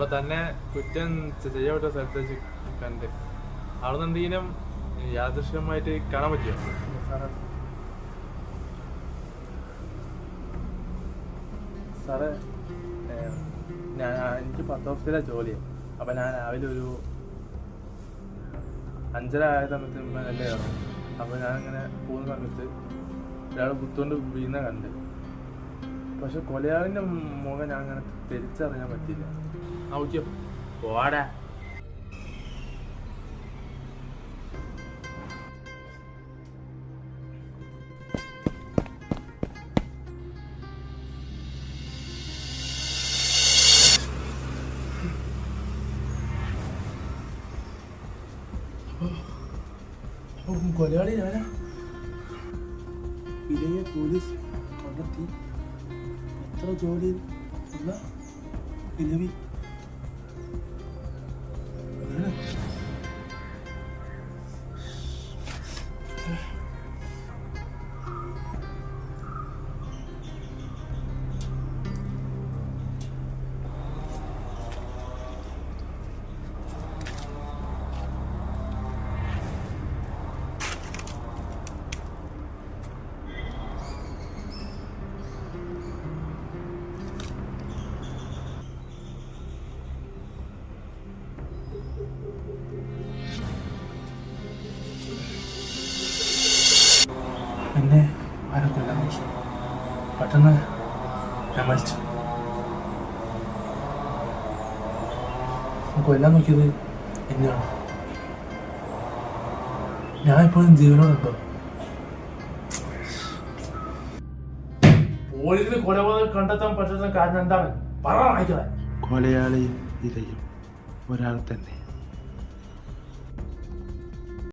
അവിടെ തന്നെ കുറ്റം ചെയ്യപ്പെട്ട വെച്ച് കണ്ട്. അവിടെ എന്തെങ്കിലും യാദൃശ്യമായിട്ട് കാണാൻ പറ്റിയോ? സാറേ. എനിക്ക് പത്ത് ദിവസത്തിലെ ജോലിയാണ് അപ്പം ഞാൻ രാവിലെ ഒരു അഞ്ചര ആയ സമയത്ത് എന്റെ ഇറങ്ങും അപ്പോൾ ഞാൻ അങ്ങനെ പോകുന്ന സമയത്ത് ഒരാൾ കുത്തുകൊണ്ട് വീണ കണ്ട്. പക്ഷെ കൊലയാളിന്റെ മുഖം ഞാൻ അങ്ങനെ തിരിച്ചറിയാൻ പറ്റില്ല നോക്കിയോ പോടാ. കൊലയാളി ഞാനാ? ഇതേ പോലീസ് കണ്ടെത്തി എത്ര ജോലി ഉള്ള ഇലവി എന്നെ ആരെ കൊല്ലാൻ നോക്കി പെട്ടെന്ന് ഞാൻ മരിച്ചു. കൊല്ലാൻ നോക്കിയത് എന്നെയാണ്. ഞാൻ ഇപ്പോഴും ജീവനോടുണ്ടോ. പോലീസിന് കൊലപാതകം കണ്ടെത്താൻ പറ്റുന്ന കാരണം എന്താണ്? പറ വായിക്കാൻ കൊലയാളി ഇരയും. ഒരാൾ തന്നെ.